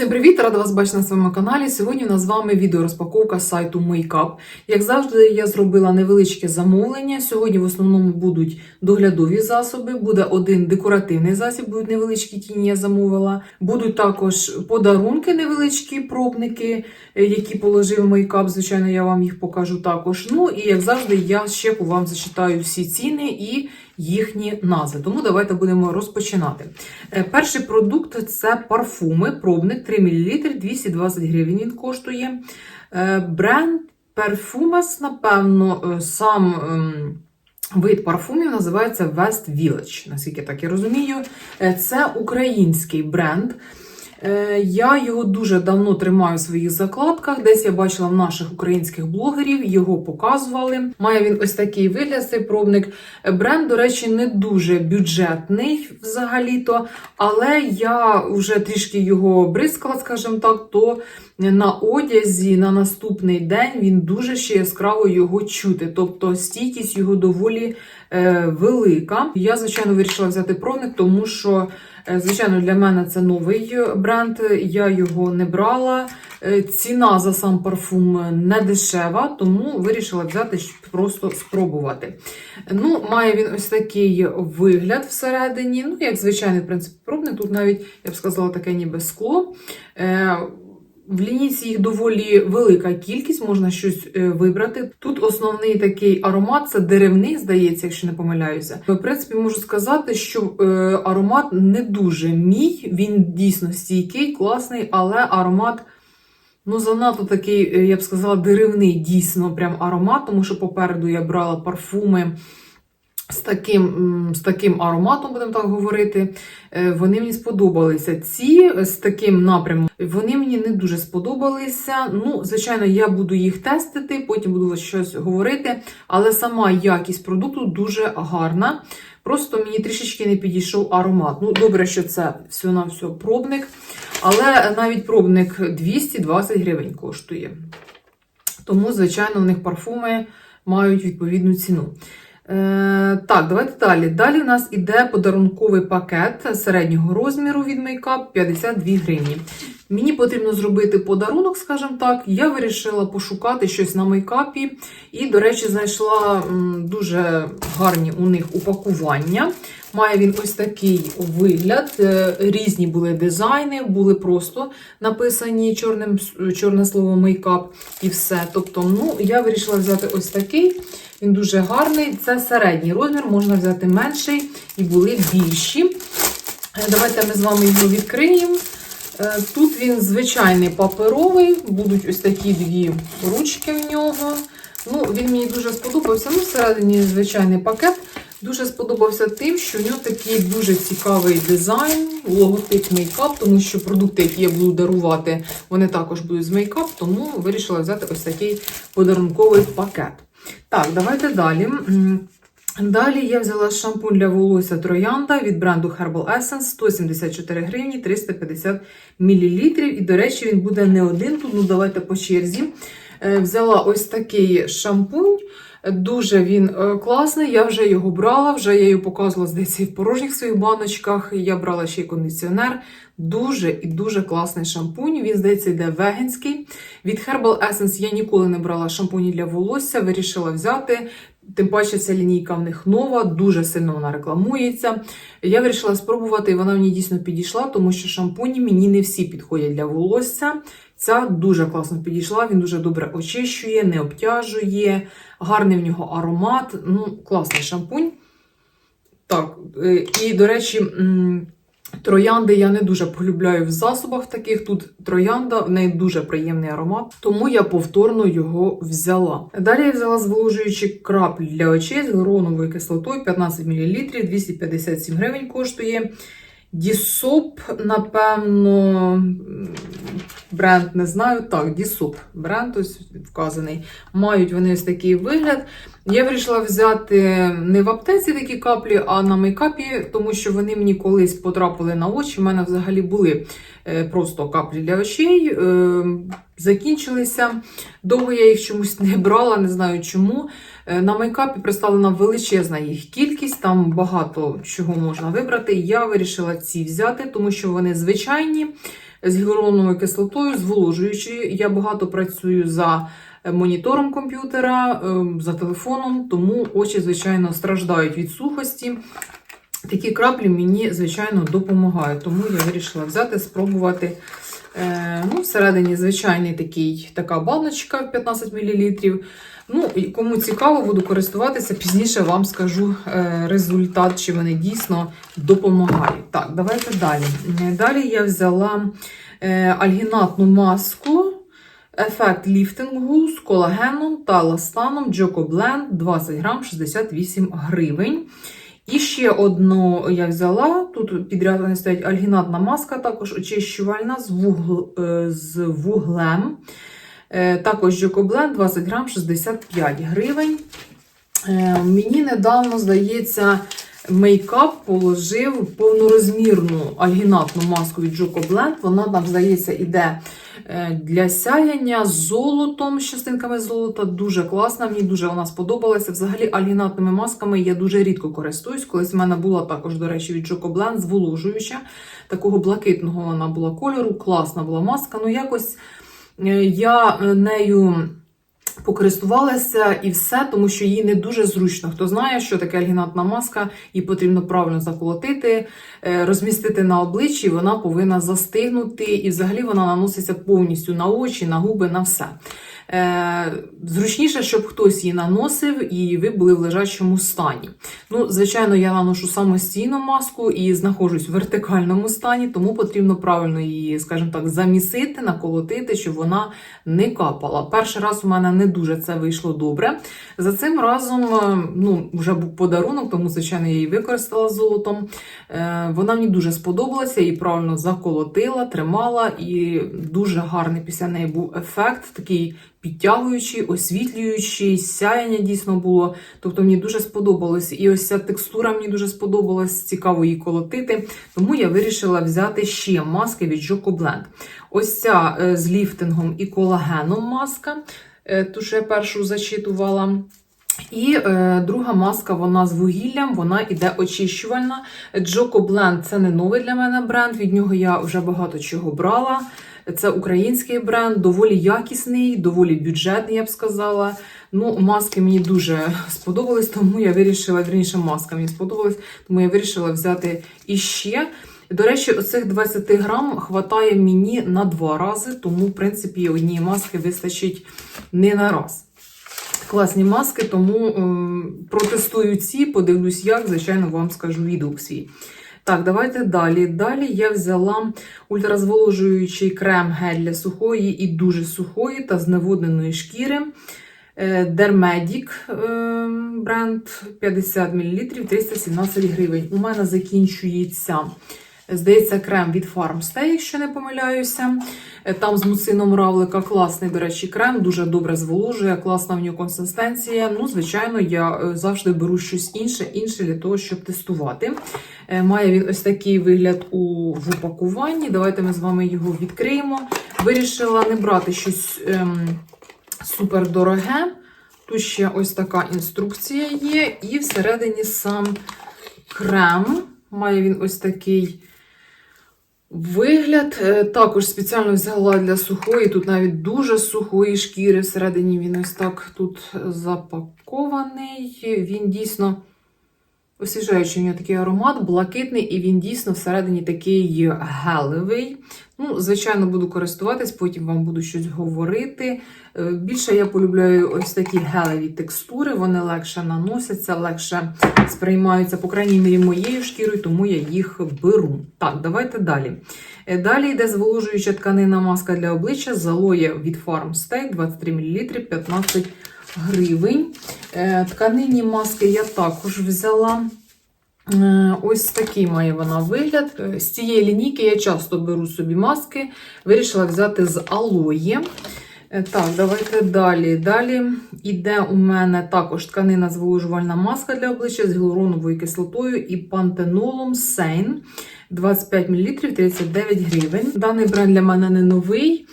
Всім привіт! Рада вас бачити на своєму каналі. Сьогодні у нас з вами відеорозпаковка сайту Makeup. Як завжди, я зробила невеличке замовлення. Сьогодні в основному будуть доглядові засоби, буде один декоративний засіб, будуть невеличкі тіні, я замовила. Будуть також подарунки, невеличкі пробники, е, які положив Makeup. Звичайно, я вам їх покажу також. Ну і як завжди, я ще вам зачитаю всі ціни і їхні назви. Тому давайте будемо розпочинати. Е, Перший продукт це парфуми, пробник 3 мл, 220 гривень він коштує. Е, Бренд Perfumes, напевно, е, сам ем, вид парфумів називається West Village, наскільки так я розумію. Це український бренд. Е, Я його дуже давно тримаю в своїх закладках. Десь я бачила в наших українських блогерів, його показували. Має він ось такий вигляд, цей пробник. Бренд, до речі, не дуже бюджетний взагалі-то, але я вже трішки його бризкала, скажімо так, то на одязі на наступний день він дуже ще яскраво його чути. Тобто стійкість його доволі е, велика. Я, звичайно, вирішила взяти пробник, тому що. Е, Звичайно, для мене це новий бренд, я його не брала. Е, Ціна за сам парфум не дешева, тому вирішила взяти, просто спробувати. Ну, Має він ось такий вигляд всередині. Ну, як звичайний в принципі, пробник. Тут навіть, я б сказала, таке ніби скло. В лінійці їх доволі велика кількість, можна щось е, вибрати. Тут основний такий аромат це деревний, здається, якщо не помиляюся. В принципі, можу сказати, що е, аромат не дуже мій, він дійсно стійкий, класний, але аромат. Ну, занадто такий, е, я б сказала, деревний дійсно прям аромат, тому що попереду я брала парфуми з таким, з таким ароматом, будемо так говорити. Е, Вони мені сподобалися. Ці е, з таким напрямом вони мені не дуже сподобалися. Ну, звичайно, я буду їх тестити, потім буду щось говорити. Але сама якість продукту дуже гарна. Просто мені трішечки не підійшов аромат. Ну, добре, що це все на все пробник. Але навіть пробник 220 гривень коштує. Тому, звичайно, в них парфуми мають відповідну ціну. Е, так, давайте далі. Далі у нас іде подарунковий пакет середнього розміру від Makeup 52 гривні. Мені потрібно зробити подарунок, скажімо так. Я вирішила пошукати щось на мейкапі. І, до речі, знайшла дуже гарні у них упакування. Має він ось такий вигляд. Е, Різні були дизайни, були просто написані чорним, чорне слово мейкап і все. Тобто, ну, я вирішила взяти ось такий. Він дуже гарний. Це середній розмір, можна взяти менший і були більші. Е, Давайте ми з вами його відкриємо. Е, Тут він звичайний паперовий, будуть ось такі дві ручки в нього. Ну, Він мені дуже сподобався. Ну, всередині звичайний пакет. Дуже сподобався тим, що в нього такий дуже цікавий дизайн, логотип мейкап, тому що продукти, які я буду дарувати, вони також будуть з мейкап, тому вирішила взяти ось такий подарунковий пакет. Так, давайте далі. Далі я взяла шампунь для волосся Троянда від бренду Herbal Essence 174 гривні 350 мл. І, до речі, він буде не один тут, ну давайте по черзі. Е, Взяла ось такий шампунь. Дуже він е, класний. Я вже його брала, вже я його показувала здається, в порожніх своїх баночках. Я брала ще й кондиціонер. Дуже і дуже класний шампунь. Він, здається, йде веганський. Від Herbal Essence я ніколи не брала шампуні для волосся, вирішила взяти. Тим паче ця лінійка в них нова, дуже сильно вона рекламується. Я вирішила спробувати, і вона мені дійсно підійшла, тому що шампуні мені не всі підходять для волосся. Ця дуже класно підійшла, він дуже добре очищує, не обтяжує, гарний в нього аромат. Ну, класний шампунь. Так, е, і, до речі, троянди я не дуже полюбляю в засобах таких. Тут троянда, в неї дуже приємний аромат, тому я повторно його взяла. Далі я взяла зволожуючі краплі для очей з гіалуроновою кислотою 15 мл, 257 гривень коштує. Дісоп, напевно, бренд не знаю. Так, Дісоп бренд ось вказаний. Мають вони ось такий вигляд. Я вирішила взяти не в аптеці такі каплі, а на мейкапі, тому що вони мені колись потрапили на очі. У мене взагалі були е, просто каплі для очей, е, закінчилися. Довго я їх чомусь не брала, не знаю чому. Е, На мейкапі представлена величезна їх кількість, там багато чого можна вибрати. Я вирішила ці взяти, тому що вони звичайні. з гіалуроновою кислотою, зволожуючою. Я багато працюю за е, монітором комп'ютера, е, за телефоном, тому очі, звичайно, страждають від сухості. Такі краплі мені, звичайно, допомагають, тому я вирішила взяти, спробувати. Е, ну, всередині звичайний такий, така баночка 15 мл. Ну, і кому цікаво, буду користуватися, пізніше вам скажу е, результат, чи вони дійсно допомагають. Так, давайте далі. Е, Далі я взяла е, альгінатну маску. Ефект ліфтингу з колагеном та ластаном Джоко Бленд 20 грам 68 гривень. І ще одну я взяла. Тут підряд вони стоять альгінатна маска, також очищувальна з, вугл, з вуглем. Е, Також Джоко Бленд 20 грам 65 гривень. Е, Мені недавно, здається, мейкап положив повнорозмірну альгінатну маску від Джоко Бленд. Вона там, здається, іде е, для сяяння з золотом, з частинками золота. Дуже класна, мені дуже вона сподобалася. Взагалі, альгінатними масками я дуже рідко користуюсь. Колись в мене була також, до речі, від Джоко Бленд зволожуюча. Такого блакитного вона була кольору. Класна була маска. Ну, якось я е, нею покористувалася і все, тому що їй не дуже зручно. Хто знає, що таке альгінатна маска, її потрібно правильно заколотити, е, розмістити на обличчі, вона повинна застигнути, і взагалі вона наноситься повністю на очі, на губи, на все. Е, Зручніше, щоб хтось її наносив і ви були в лежачому стані. Ну, звичайно, я наношу самостійно маску і знаходжусь в вертикальному стані, тому потрібно правильно її, скажімо так, замісити, наколотити, щоб вона не капала. Перший раз у мене не дуже це вийшло добре. За цим разом, е, ну, вже був подарунок, тому, звичайно, я її використала золотом. Е, Вона мені дуже сподобалася, її правильно заколотила, тримала, і дуже гарний після неї був ефект, такий підтягуючий, освітлюючий, сяяння дійсно було. Тобто мені дуже сподобалось. І ось ця текстура мені дуже сподобалась, цікаво її колотити. Тому я вирішила взяти ще маски від Joko Blend. Ось ця е, з ліфтингом і колагеном маска, е, ту, що я першу зачитувала. І е, друга маска, вона з вугіллям, вона іде очищувальна. Joko Blend це не новий для мене бренд, від нього я вже багато чого брала. Це український бренд, доволі якісний, доволі бюджетний, я б сказала. Ну, маски мені дуже сподобались, тому я вирішила, вірніше, маска мені сподобалась, тому я вирішила взяти іще. До речі, оцих 20 грам хватає мені на два рази, тому, в принципі, однієї маски вистачить не на раз. Класні маски, тому ем, протестую ці, подивлюсь, як, звичайно, вам скажу відгук свій. Так, давайте далі. Далі я взяла ультразволожуючий крем гель для сухої і дуже сухої та зневодненої шкіри. Дермедік бренд 50 мл 317 гривень. У мене закінчується, здається, крем від Farmstay, якщо не помиляюся. Е, Там з муцином равлика класний, до речі, крем, дуже добре зволожує, класна в нього консистенція. Ну, звичайно, я е, завжди беру щось інше, інше для того, щоб тестувати. Е, Має він ось такий вигляд у в упакуванні. Давайте ми з вами його відкриємо. Вирішила не брати щось ем, супер дороге. Тут ще ось така інструкція є, і всередині сам крем. Має він ось такий вигляд. Е, Також спеціально взяла для сухої, тут навіть дуже сухої шкіри. Всередині він ось так тут запакований. Він дійсно освіжаючий у нього такий аромат, блакитний, і він дійсно всередині такий гелевий. Ну, звичайно, буду користуватись, потім вам буду щось говорити. Е, Більше я полюбляю ось такі гелеві текстури, вони легше наносяться, легше сприймаються, по крайній мірі, моєю шкірою, тому я їх беру. Так, давайте далі. Е, Далі йде зволожуюча тканина маска для обличчя з алоє від Farmstay 23 мл 15 гривень. Е, Тканинні маски я також взяла. Е, Ось такий має вона вигляд. Е, З цієї лінійки я часто беру собі маски. Вирішила взяти з алої. Е, Так, давайте далі. Далі йде у мене також тканина зволожувальна маска для обличчя з гіалуроновою кислотою і пантенолом Сейн 25 мл 39 гривень. Даний бренд для мене не новий.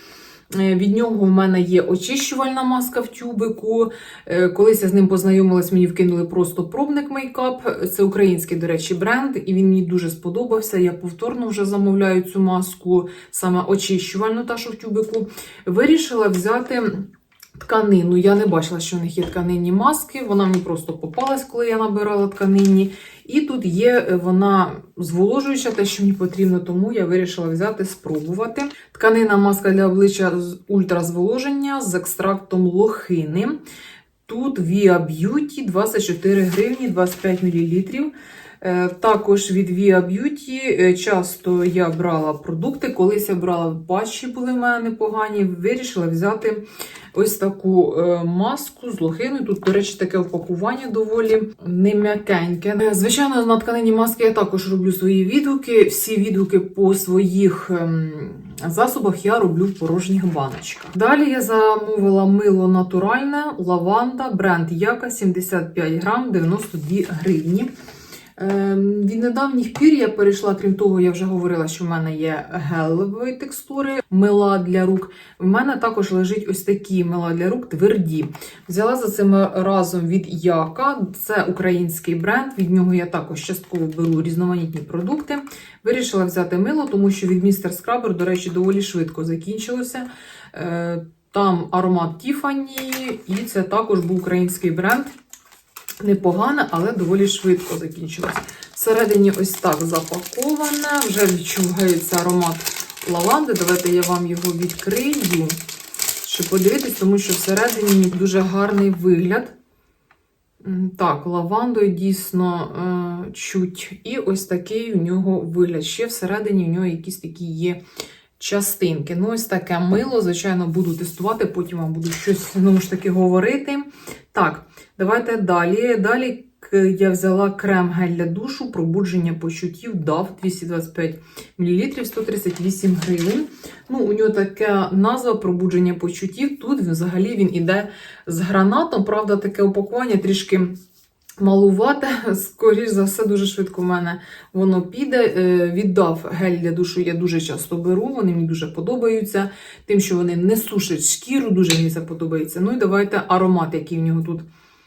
Е, Від нього в мене є очищувальна маска в тюбику. Е, Колись я з ним познайомилась, мені вкинули просто пробник мейкап. Це український, до речі, бренд, і він мені дуже сподобався. Я повторно вже замовляю цю маску, саме очищувальну, та що в тюбику. Вирішила взяти. Тканину. Я не бачила, що в них є тканинні маски. Вона мені просто попалась, коли я набирала тканинні. І тут є е, вона зволожуюча, те, що мені потрібно, тому я вирішила взяти, спробувати. Тканина маска для обличчя з ультразволоження з екстрактом лохини. Тут Via Beauty 24 гривні 25 мл. Е, Також від Via Beauty е, часто я брала продукти. Колись я брала патчі, були в мене непогані. Вирішила взяти ось таку е, маску з лохиною. Тут, до речі, таке упакування доволі не м'якеньке. Звичайно, на тканині маски я також роблю свої відгуки. Всі відгуки по своїх ем, засобах я роблю в порожніх баночках. Далі я замовила мило натуральне, лаванда, бренд Яка 75 грам, 92 гривні. Ем, Від недавніх пір я перейшла, крім того, я вже говорила, що в мене є гелевої текстури, мила для рук. В мене також лежить ось такі мила для рук тверді. Взяла за цим разом від Яка. Це український бренд. Від нього я також частково беру різноманітні продукти. Вирішила взяти мило, тому що від Містер Скрабер, до речі, доволі швидко закінчилося. Е, Там аромат Тіфані, і це також був український бренд. Непогане, але доволі швидко закінчилось. Всередині ось так запаковане, вже відчувається аромат лаванди. Давайте я вам його відкрию, щоб подивитись, тому що всередині дуже гарний вигляд. Так, лавандою дійсно е, чуть. І ось такий у нього вигляд. Ще всередині у нього якісь такі є частинки. Ну, ось таке мило, звичайно, буду тестувати, потім вам буду щось знову ж таки говорити. Так, давайте далі. Далі я взяла крем гель для душу, пробудження почуттів DAV 225 мл, 138 гривень. Ну, у нього така назва пробудження почуттів. Тут взагалі він іде з гранатом. Правда, таке упакування трішки. Малувати, скоріш за все, дуже швидко в мене воно піде. Е, Віддав гель для душу, я дуже часто беру, вони мені дуже подобаються. Тим, що вони не сушать шкіру, дуже мені це подобається. Ну і давайте аромат, який в нього тут.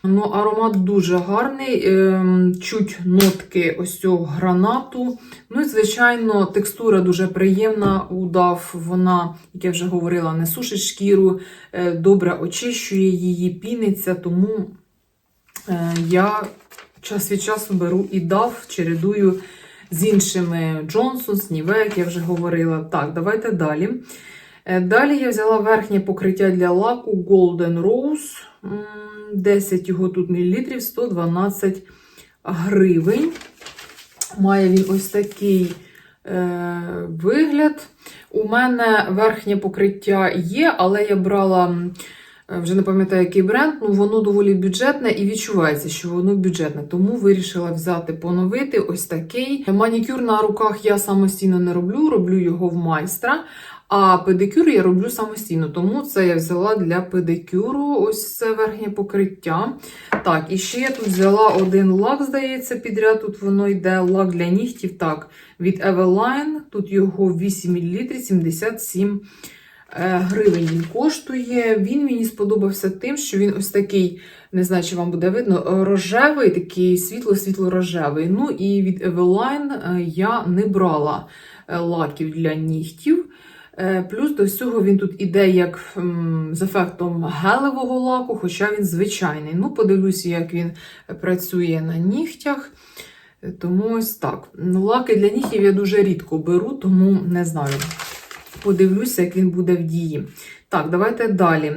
Ну, аромат дуже гарний, ем, чуть нотки ось цього гранату. Ну і, звичайно, текстура дуже приємна. Удав вона, як я вже говорила, не сушить шкіру, е, добре очищує її, піниться, тому. Е, Я час від часу беру і дав, чередую з іншими Джонсон, Ніве, як я вже говорила. Так, давайте далі. Е, Далі я взяла верхнє покриття для лаку Golden Rose. 10 його тут мілілітрів, 112 гривень. Має він ось такий е, вигляд. У мене верхнє покриття є, але я брала. Е, Вже не пам'ятаю, який бренд, ну воно доволі бюджетне і відчувається, що воно бюджетне. Тому вирішила взяти поновити ось такий. Манікюр на руках я самостійно не роблю, роблю його в майстра. А педикюр я роблю самостійно, тому це я взяла для педикюру. Ось це верхнє покриття. Так, і ще я тут взяла один лак, здається, підряд. Тут воно йде лак для нігтів. Так, від Eveline. Тут його 8 мл, 77 е, гривень він коштує. Він мені сподобався тим, що він ось такий, не знаю, чи вам буде видно, рожевий, такий світло-світло-рожевий. Ну і від Eveline е, я не брала е, лаків для нігтів. Е, Плюс до всього він тут іде як з ефектом гелевого лаку, хоча він звичайний. Ну, подивлюся, як він працює на нігтях. Е, Тому ось так. Ну, Лаки для нігтів я дуже рідко беру, тому не знаю. Подивлюся, як він буде в дії. Так, давайте далі.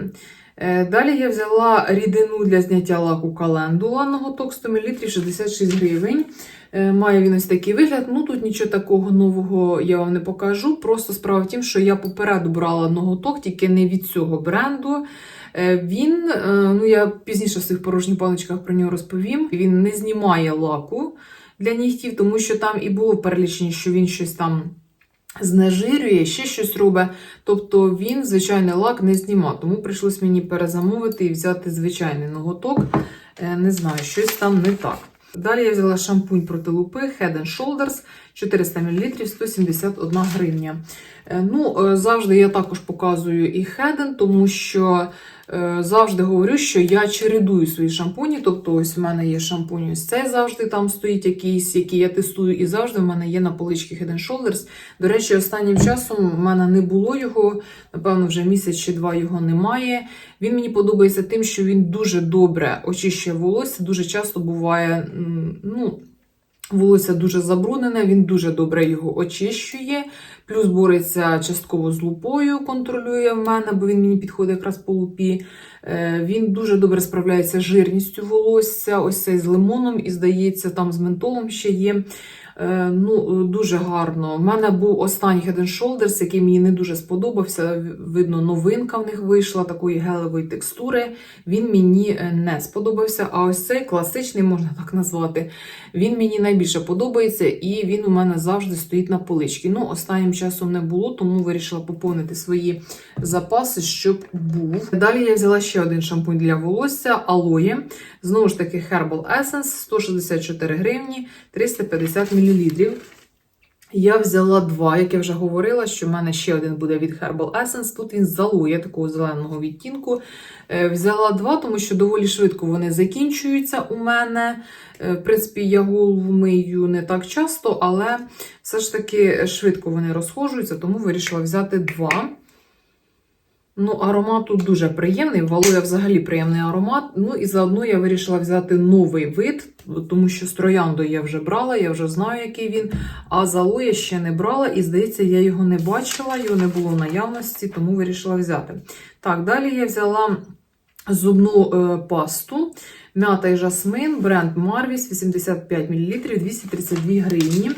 Е, Далі я взяла рідину для зняття лаку календула на готок 100 мл 66 гривень. Е, Має він ось такий вигляд. Ну тут нічого такого нового я вам не покажу. Просто справа в тім, що я попереду брала ноготок, тільки не від цього бренду. Е, Він, ну я пізніше в своїх порожніх паличках про нього розповім. Він не знімає лаку для нігтів, тому що там і було перелічені, що він щось там знежирює, ще щось робить. Тобто він звичайний лак не знімав. Тому прийшлось мені перезамовити і взяти звичайний ноготок. Е, Не знаю, щось там не так. Далі я взяла шампунь проти лупи Head and Shoulders 400 мл 171 гривня. Е, Ну, е, завжди я також показую і Head, тому що завжди говорю, що я чередую свої шампуні. Тобто, ось в мене є шампунь, ось цей завжди там стоїть якийсь, який я тестую, і завжди в мене є на поличці Head Shoulders. До речі, останнім часом в мене не було його, напевно, вже місяць чи два його немає. Він мені подобається тим, що він дуже добре очищує волосся. Дуже часто буває, ну, волосся дуже забруднене, він дуже добре його очищує. Плюс бореться частково з лупою, контролює в мене, бо він мені підходить якраз по лупі. Е, Він дуже добре справляється з жирністю волосся, ось цей з лимоном, і здається, там з ментолом ще є. Е, Ну, дуже гарно. У мене був останній Head and Shoulders, який мені не дуже сподобався. Видно, новинка в них вийшла такої гелевої текстури. Він мені е, не сподобався. А ось цей класичний, можна так назвати, він мені найбільше подобається, і він у мене завжди стоїть на поличці. Ну, останнім часом не було, тому вирішила поповнити свої запаси, щоб був. Далі я взяла ще один шампунь для волосся Aloe. Знову ж таки, Herbal Essence 164 гривні 350 мл. Я взяла два, як я вже говорила, що в мене ще один буде від Herbal Essence. Тут він з Aloe, такого зеленого відтінку. Е, Взяла два, тому що доволі швидко вони закінчуються у мене. Е, В принципі, я голову мию не так часто, але все ж таки швидко вони розхожуються, тому вирішила взяти два. Ну, аромат тут дуже приємний. В Алоя взагалі приємний аромат. Ну і заодно я вирішила взяти новий вид, тому що з трояндою я вже брала, я вже знаю, який він. А з Алоя ще не брала, і здається, я його не бачила, його не було в наявності, тому вирішила взяти. Так, далі я взяла зубну е, пасту. Мята і жасмин, бренд Marvis 85 мл, 232 гривні.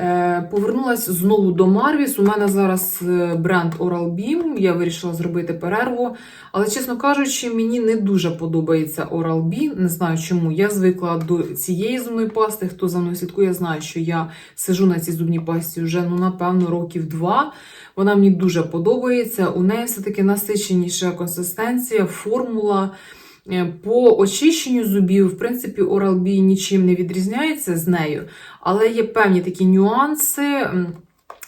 Е, Повернулася знову до Марвіс. У мене зараз е, бренд Oral-B. Я вирішила зробити перерву. Але, чесно кажучи, мені не дуже подобається Oral-B. Не знаю чому. Я звикла до цієї зубної пасти. Хто за мною слідкує, знає, що я сижу на цій зубній пасті вже, ну, напевно, років два. Вона мені дуже подобається. У неї все-таки насиченіша консистенція, формула. Е, По очищенню зубів, в принципі, Oral-B нічим не відрізняється з нею, але є певні такі нюанси,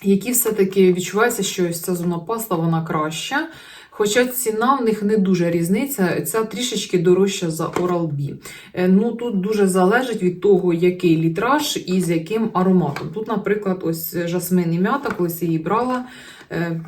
які все-таки відчуваються, що ось ця зубна паста вона краща. Хоча ціна в них не дуже різниця, ця трішечки дорожча за Oral-B. Е, Ну, тут дуже залежить від того, який літраж і з яким ароматом. Тут, наприклад, ось жасмин і м'ята, колись її брала,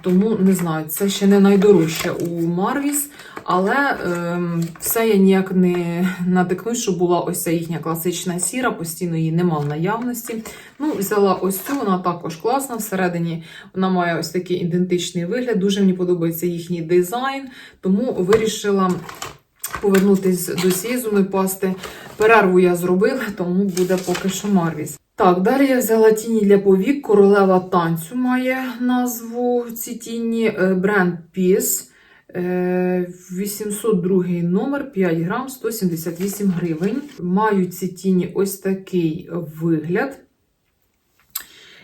тому не знаю, це ще не найдорожче у Марвіс, але ем, все я ніяк не натикнусь, що була ось ця їхня класична сіра, постійно її нема в наявності. Ну, взяла ось цю, вона також класна. Всередині вона має ось такий ідентичний вигляд. Дуже мені подобається їхній дизайн, тому вирішила повернутися до цієї зубної пасти. Перерву я зробила, тому буде поки що Марвіс. Так, далі я взяла тіні для повік. Королева танцю має назву ці тіні. Е, Бренд Peace. Е, 802 номер 5 грам 178 гривень. Мають ці тіні ось такий вигляд.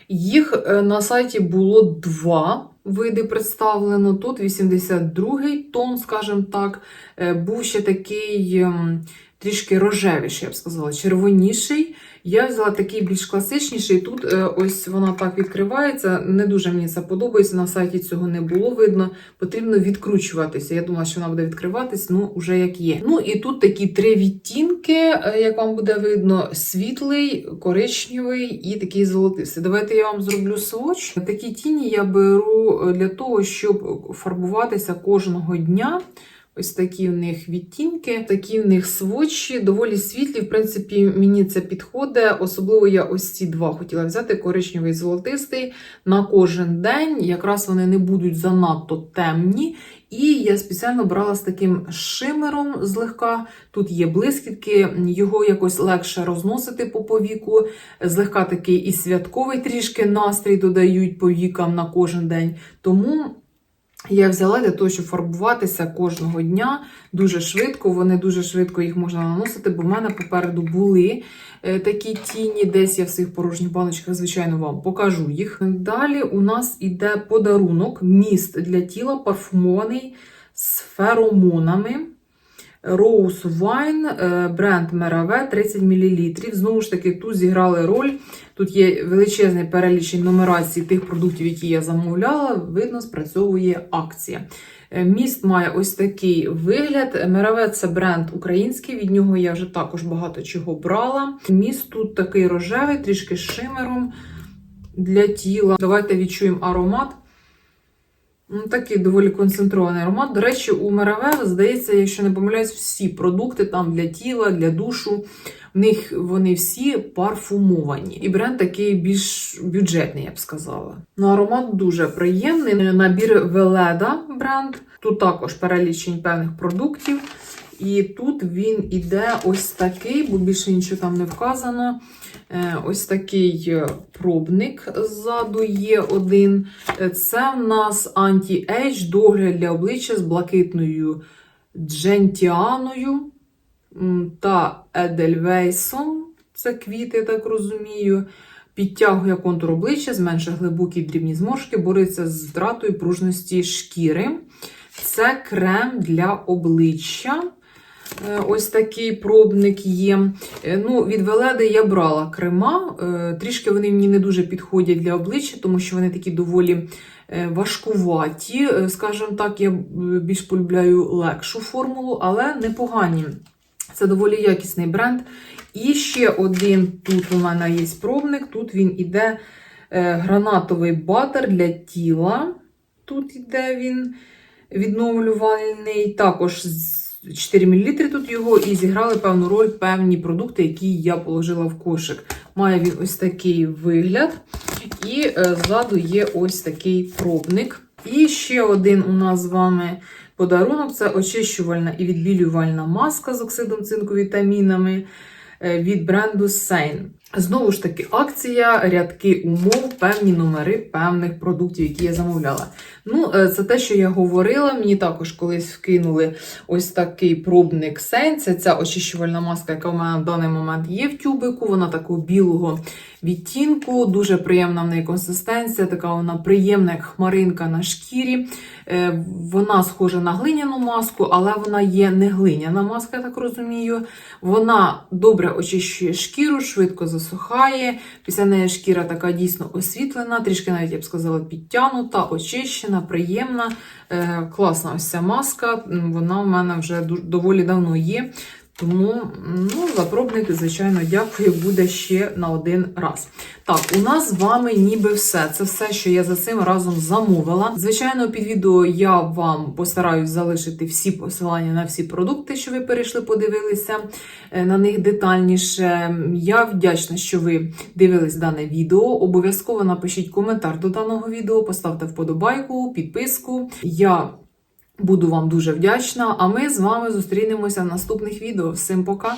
Їх е, на сайті було два види представлено. Тут 82-й тон, скажімо так. Е, Був ще такий ем, трішки рожевіший, я б сказала, червоніший. Я взяла такий більш класичніший. Тут е, ось вона так відкривається. Не дуже мені це подобається. На сайті цього не було видно. Потрібно відкручуватися. Я думала, що вона буде відкриватись, ну вже як є. Ну і тут такі три відтінки, е, як вам буде видно: світлий, коричневий і такий золотистий. Давайте я вам зроблю сводч. Такі тіні я беру е, для того, щоб фарбуватися кожного дня. Ось такі в них відтінки, такі в них сводчі, доволі світлі. В принципі, мені це підходить. Особливо я ось ці два хотіла взяти: коричневий і золотистий на кожен день. Якраз вони не будуть занадто темні. І я спеціально брала з таким шимером злегка. Тут є блискітки, його якось легше розносити по повіку. Злегка такий і святковий трішки настрій додають повікам на кожен день. Тому. Я взяла для того, щоб фарбуватися кожного дня дуже швидко. Вони дуже швидко їх можна наносити, бо в мене попереду були е, такі тіні. Десь я в своїх порожніх баночках, звичайно, вам покажу їх. Далі у нас іде подарунок, міст для тіла парфумований з феромонами. Rose Wine, е, бренд Мераве 30 мл. Знову ж таки, тут зіграли роль. Тут є величезний перелічень нумерації тих продуктів, які я замовляла. Видно, спрацьовує акція. Е, Міст має ось такий вигляд. Мераве це бренд український, від нього я вже також багато чого брала. Міст тут такий рожевий, трішки з шимером для тіла. Давайте відчуємо аромат. Ну, Такий доволі концентрований аромат. До речі, у Мераве, здається, якщо не помиляюсь, всі продукти там для тіла, для душу. В них вони всі парфумовані. І бренд такий більш бюджетний, я б сказала. Ну, аромат дуже приємний. Набір Веледа бренд. Тут також перелічень певних продуктів. І тут він іде ось такий, бо більше нічого там не вказано. Е, Ось такий е, пробник ззаду є один. Е, Це в нас анті-ейдж догляд для обличчя з блакитною джентіаною та едельвейсом. Це квіти, я так розумію. Підтягує контур обличчя, зменшує глибокі дрібні зморшки, бореться з втратою пружності шкіри. Це крем для обличчя. Е, Ось такий пробник є. Е, Ну, від Веледи я брала крема. Е, Трішки вони мені не дуже підходять для обличчя, тому що вони такі доволі важкуваті. Скажімо так, я більш полюбляю легшу формулу, але непогані. Це доволі якісний бренд. І ще один тут у мене є пробник. Тут він іде гранатовий батер для тіла. Тут іде він відновлювальний. Також з 4 мл тут його і зіграли певну роль певні продукти, які я положила в кошик. Має він ось такий вигляд. І е, ззаду є ось такий пробник. І ще один у нас з вами подарунок це очищувальна і відбілювальна маска з оксидом цинку вітамінами е, від бренду Sein. Знову ж таки, акція, рядки умов, певні номери певних продуктів, які я замовляла. Ну, е, це те, що я говорила. Мені також колись вкинули ось такий пробник. Це ця очищувальна маска, яка в мене в даний момент є в тюбику. Вона такого білого відтінку, дуже приємна в неї консистенція, така вона приємна, як хмаринка на шкірі. Е, Вона схожа на глиняну маску, але вона є не глиняна маска, я так розумію. Вона добре очищує шкіру, швидко засухає. Після неї шкіра така дійсно освітлена, трішки навіть я б сказала, підтягнута, очищена, приємна. Е, Класна ось ця маска. Вона в мене вже доволі давно є. Тому ну, за пробник, звичайно, дякую, буде ще на один раз. Так, у нас з вами ніби все. Це все, що я за цим разом замовила. Звичайно, під відео я вам постараюсь залишити всі посилання на всі продукти, що ви перейшли, подивилися е, на них детальніше. Я вдячна, що ви дивились дане відео. Обов'язково напишіть коментар до даного відео, поставте вподобайку, підписку. Я Буду вам дуже вдячна. А ми з вами зустрінемося в наступних відео. Всім пока!